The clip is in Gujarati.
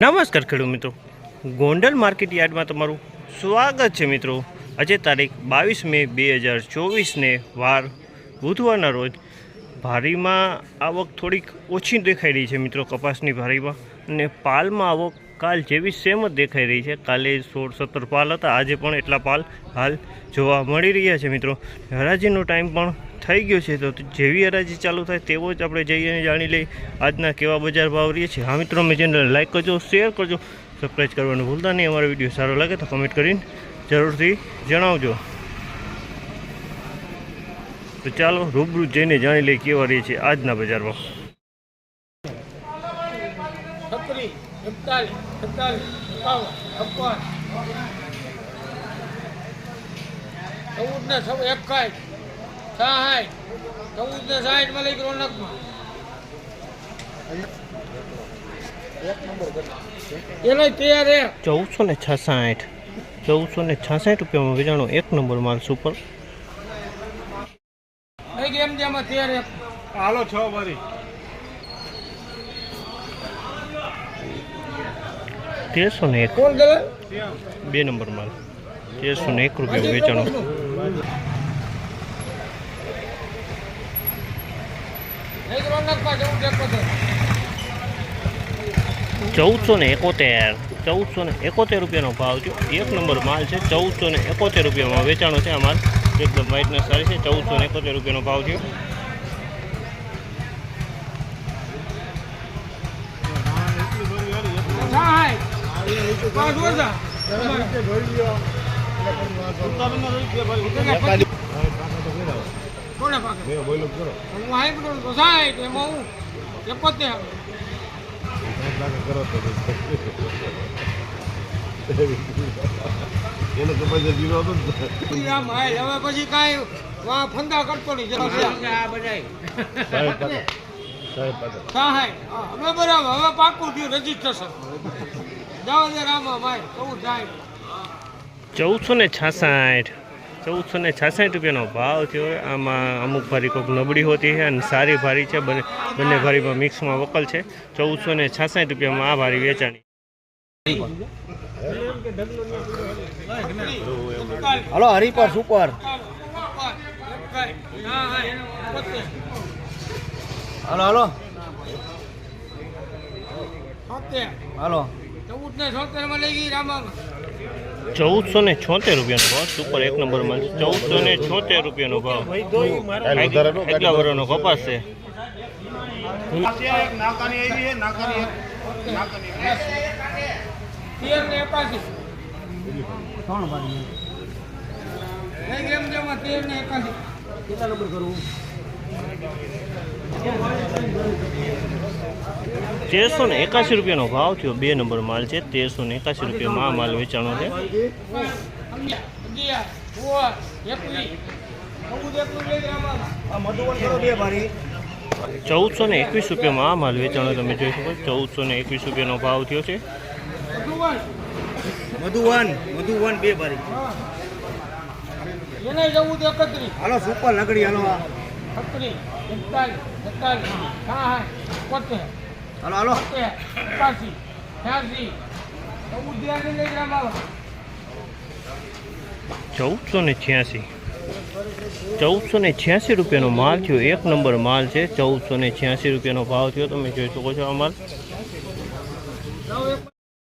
નમસ્કાર ખેડૂત મિત્રો. ગોંડલ માર્કેટ યાર્ડમાં તમારું સ્વાગત છે મિત્રો. આજે તારીખ બાવીસ મે બે હજાર ચોવીસને વાર બુધવારના રોજ ભારીમાં આવક થોડીક ઓછી દેખાઈ રહી છે મિત્રો કપાસની ભારીમાં અને પાલમાં આવક કાલ જેવી સેમ જ દેખાઈ રહી છે. કાલે સોળ સત્તર પાલ હતા. આજે પણ એટલા પાલ હાલ જોવા મળી રહ્યા છે મિત્રો. હરાજીનો ટાઈમ પણ થઈ ગયો છે. તો જેવી હરાજી ચાલુ થાય તેવો જ આપણે જઈએ જાણી લઈએ આજના કેવા બજાર ભાવ રહીએ છીએ હા મિત્રો મેં ચેનલ લાઈક કરજો શેર કરજો સબસ્ક્રાઈબ કરવાનું ભૂલતા નહીં. અમારો વીડિયો સારો લાગે તો કમેન્ટ કરીને જરૂરથી જણાવજો. તો ચાલો, રૂબરૂ જઈને જાણી લઈએ કેવા રહીએ છીએ આજના બજાર ભાવ છત્રીસ એકતાલીસ એકતાલીસ એકાવન છપ્પન. ચૌદ ને છ એકાઠ સાઠ ચૌદ ને સાઠમાં લઈ ચૌદસો ને છસાઠ. ચૌદસો ને છાસઠ રૂપિયામાં વેચાણો. એક નંબર માલ સુપર. હાલો છ વારી. તેરસો ને એક? બે નંબર માલ. તેરસો ને એક રૂપિયા વેચાણો. ચૌદસો ને એકોતેર. ચૌદસો ને એકોતેર રૂપિયાનો ભાવ છે એક નંબર માલ છે. ચૌદસો ને એકોતેર રૂપિયામાં વેચાણો છે આ માલ. એકદમ વ્હાઇટનેસ સારી છે. ચૌદસો ને એકોતેર રૂપિયાનો ભાવ છે એને તો પૈસા જીરો હતો હવે પછી કાંઈ ફંદા કરતો નહીં સાહેબ પાછા સાહેબ પાછા સહાય હા, હવે બરાબર હવે પાકું થયું રજીસ્ટ્રેશન જાઓ દે રામા ભાઈ ચૌદ સાહેબ ચૌદસો ને છાસઠ ચૌદસો ને છાસઠ રૂપિયાનો ભાવ થયો આમાં અમુક ભારી કોઈક નબળી હોતી છે અને સારી ભારી છે બંને બંને ભારીમાં મિક્સમાં વકલ છે ચૌદસો ને છાસઠ રૂપિયામાં આ ભારી વેચાણી hello Haripar super hello hello. Hello. ચૌદ ને છોતેરમાં લઈ ગઈ રામા. ચૌદસો ને છોતેર રૂપિયાનો ભાવ. સુપર એક નંબરમાં છે. ચૌદસો ને છોતેર રૂપિયાનો ભાવ. એટલા વર્ષનો કપાસ છે? નાકાની આવી છે નાકાની એક નાકાની તેર ને એકાસી. ત્રણ તેર ને એકાસી. કેટલા નંબર કરવું તેરસો ને એકાસી રૂપિયાનો ભાવ થયો. બે નંબર માલ છે. તેરસો ને એકાસી રૂપિયામાં આ માલ વેચાણો છે. ચૌદસો ને એકવીસ રૂપિયામાં આ માલ વેચાણો તમે જોઈ શકો ચૌદસો ને એકવીસ રૂપિયાનો ભાવ થયો છે. મધુવન મધુવન બે ભારી. હાલો સુપર લગડી હાલો આ. છત્રીસ એકતાલીસ એકતાલીસ સાઠ એકોતેર હાલો હાલો સિત્તેર, એકાસી છ્યાસી ચૌદ ત્યાંથી લઈ ગયા ચૌદસો ને છ્યાસી ચૌદસો ને છ્યાસી રૂપિયાનો માલ થયો એક નંબર માલ છે ચૌદસો ને છ્યાસી રૂપિયાનો ભાવ થયો તમે જોઈ શકો છો આ માલ।